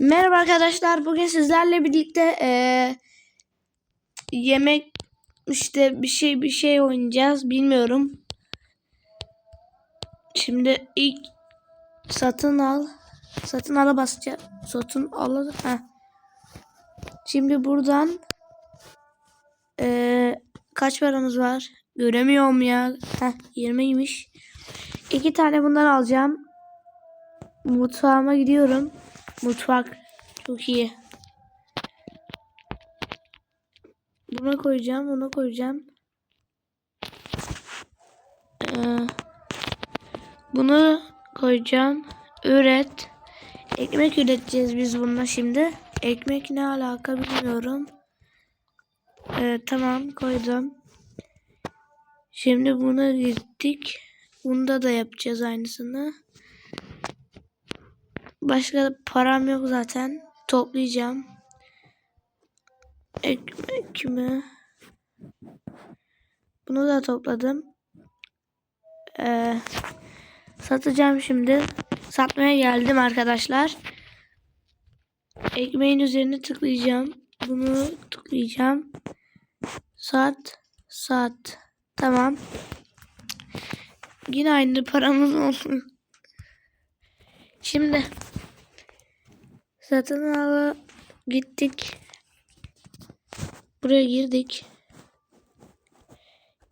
Merhaba arkadaşlar. Bugün sizlerle birlikte eee, yemek işte bir şey bir şey oynayacağız. Bilmiyorum. Şimdi ilk satın al. Satın ala basacağız. Satın al. Heh. Şimdi buradan eee, kaç paramız var? Göremiyorum ya. Heh, 20'ymiş. İki tane bundan alacağım. Mutfağıma gidiyorum. Mutfak çok iyi. Buna koyacağım, buna koyacağım. Ee, bunu koyacağım. Üret. Ekmek üreteceğiz biz bununla şimdi. Ekmek ne alaka bilmiyorum. Ee, tamam koydum. Şimdi buna gittik. Bunda da yapacağız aynısını. Başka param yok zaten. Toplayacağım. Ekmek mi? Bunu da topladım. Ee, satacağım şimdi. Satmaya geldim arkadaşlar. Ekmeğin üzerine tıklayacağım. Bunu tıklayacağım. Sat. Sat. Tamam. Yine aynı paramız oldu. Şimdi satın ala gittik. Buraya girdik.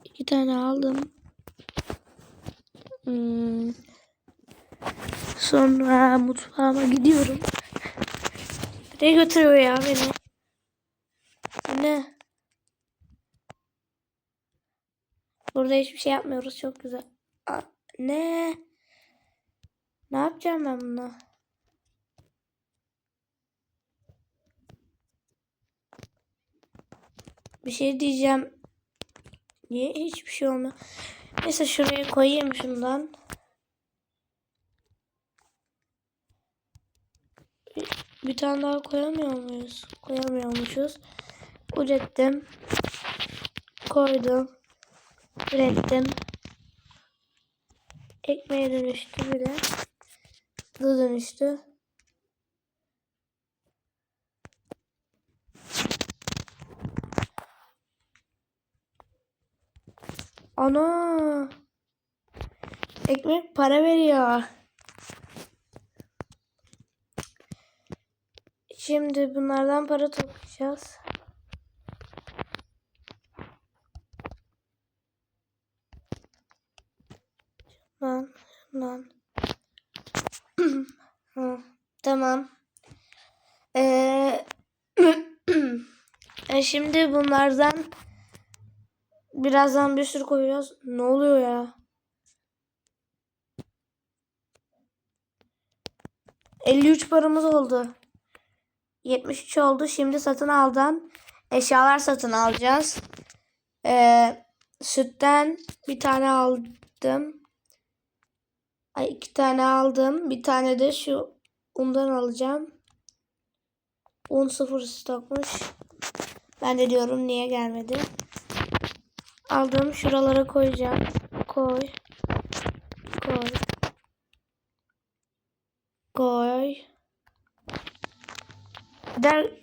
İki tane aldım. Hmm. Sonra mutfağıma gidiyorum. Nereye götürüyor ya beni? Ne? Burada hiçbir şey yapmıyoruz. Çok güzel. Aa, ne? Ne yapacağım ben bununla? Bir şey diyeceğim. Niye hiçbir şey olmuyor? Neyse şuraya koyayım şundan. Bir, tane daha koyamıyor muyuz? Koyamıyormuşuz. Ürettim. Koydum. Ürettim. Ekmeğe dönüştü bile. Da dönüştü. Ana. Ekmek para veriyor. Şimdi bunlardan para toplayacağız. Lan. Hı, tamam. Ee, e şimdi bunlardan birazdan bir sürü koyacağız. Ne oluyor ya? 53 paramız oldu. 73 oldu. Şimdi satın aldan eşyalar satın alacağız. Ee, sütten bir tane aldım. Ay iki tane aldım. Bir tane de şu undan alacağım. Un sıfır stokmuş. Ben de diyorum niye gelmedi. Aldım. Şuralara koyacağım. Koy. Koy. Koy. Bir de,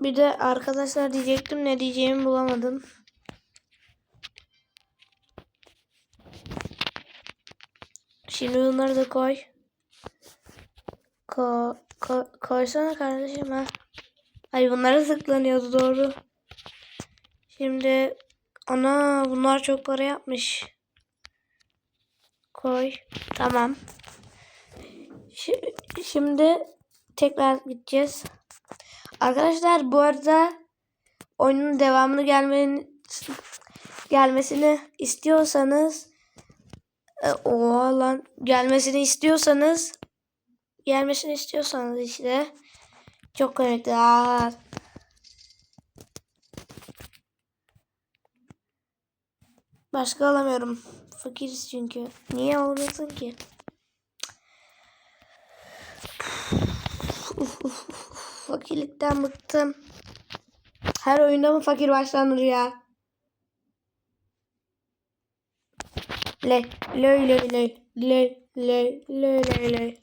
bir de arkadaşlar diyecektim ne diyeceğimi bulamadım. Şimdi bunları da koy. Ko, ko, koysana kardeşim ha. Ay bunlara tıklanıyordu doğru. Şimdi ana bunlar çok para yapmış. Koy. Tamam. Şi- Şimdi tekrar gideceğiz. Arkadaşlar bu arada oyunun devamını gelmenin gelmesini istiyorsanız e, oha lan gelmesini istiyorsanız gelmesini istiyorsanız işte çok komikti. Başka alamıyorum. Fakiriz çünkü. Niye olmasın ki? Fakirlikten bıktım. Her oyunda mı fakir başlanır ya? Le, le, le, le, le, le, le, le, le, le,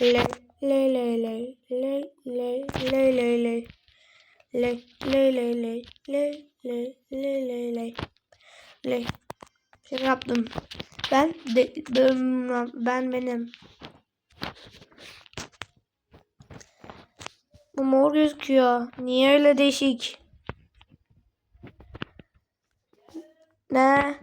Ley ley ley ley ley ley ley ley ley ley ley ley ley ley ley ley ley ley Şaka yaptım. Ben de, ben, ben benim. Bu mor gözüküyor. Niye öyle değişik? Ne?